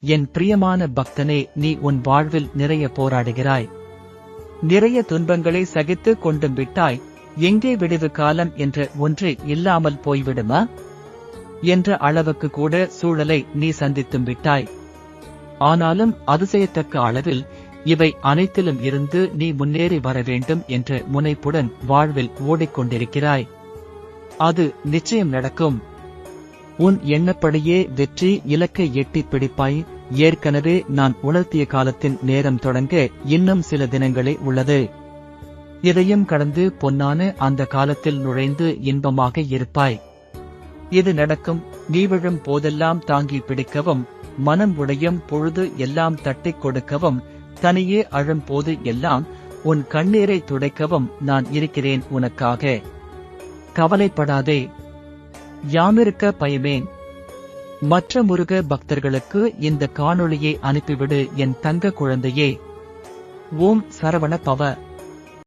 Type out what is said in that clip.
என் பிரியமான பக்தனே நீ உன் வாழ்வில் நிறைய போராடுகிறாய். நிறைய துன்பங்களை சகித்து கொண்டும் விட்டாய். எங்கே விடுவு காலம் என்ற ஒன்று இல்லாமல் போய்விடுமா? என்ற அளவுக்கு கூட சூழலை நீ சந்தித்தும் விட்டாய். ஆனாலும் அதிசயத்தக்க அளவில் இவை அனைத்திலும் இருந்து நீ முன்னேறி வர வேண்டும் என்ற முனைப்புடன் வாழ்வில் ஓடிக்கொண்டிருக்கிறாய். அது நிச்சயம் நடக்கும். உன் எண்ணப்படியே வெற்றி இலக்கை எட்டிப் பிடிப்பாய். ஏற்கனவே நான் உணர்த்திய காலத்தின் நேரம் தொடங்க இன்னும் சில தினங்களே உள்ளது. இதையும் கடந்து பொன்னான அந்த காலத்தில் நுழைந்து இன்பமாக இருப்பாய். இது நடக்கும். நீ விழும் போதெல்லாம் தாங்கி பிடிக்கவும் மனம் உடையும் பொழுது எல்லாம் தட்டிக் கொடுக்கவும் தனியே அழும் போது எல்லாம் உன் கண்ணீரை துடைக்கவும் நான் இருக்கிறேன் உனக்காக. கவலைப்படாதே. யாமிருக்க பயமேன். மற்ற முருக பக்தர்களுக்கு இந்த காணொளியை அனுப்பிவிடு என் தங்க குழந்தையே. ஓம் சரவண பவ.